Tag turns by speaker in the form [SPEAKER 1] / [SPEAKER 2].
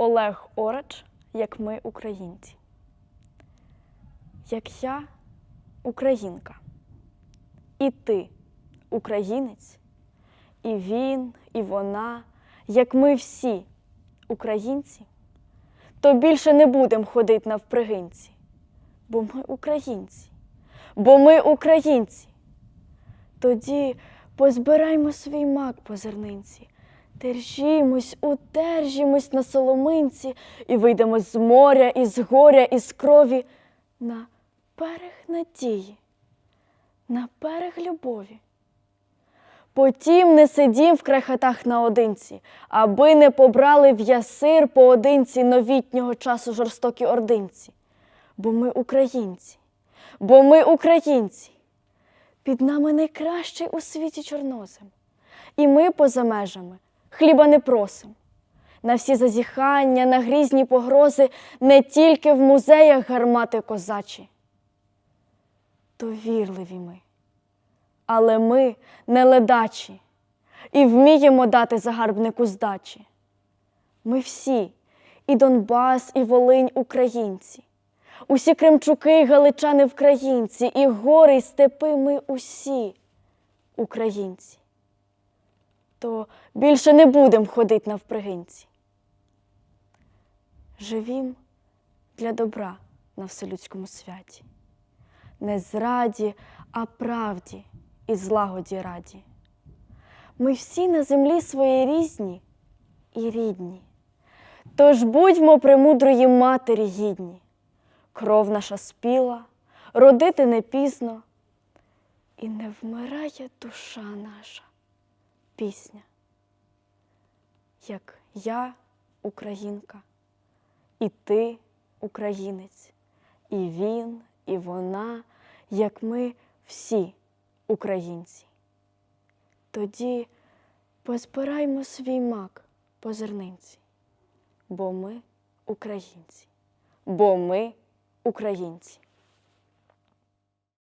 [SPEAKER 1] ОлегОрач, як ми українці. Як я українка, і ти українець, і він, і вона, як ми всі українці, то більше не будемо ходити навпригинці, бо ми українці, бо ми українці. Тоді позбираймо свій мак по зернинці, держімось, удержімось на соломинці і вийдемо з моря, із горя, із крові на берег надії, на берег любові. Потім не сидім в край хатах наодинці, аби не побрали в ясир поодинці новітнього часу жорстокі ординці. Бо ми українці, бо ми українці. Під нами найкращий у світі чорнозем. І ми поза межами хліба не просим. На всі зазіхання, на грізні погрози не тільки в музеях гармати козачі. Довірливі ми, але ми не ледачі і вміємо дати загарбнику здачі. Ми всі, і Донбас, і Волинь українці. Усі кримчуки, й галичани вкраїнці, і гори, й степи ми усі українці. То більше не будем ходить навпригинці. Живім для добра на вселюдському святі, не зраді, а правді і злагоді раді. Ми всі на землі свої різні і рідні. Тож будьмо премудрої матері гідні кров наша спіла, родити не пізно, і не вмирає душа наша пісня, як я, українка, і ти, українець, і він, і вона, як ми всі українці. Тоді позбираймо свій мак по зернинці, бо ми українці, бо ми українці.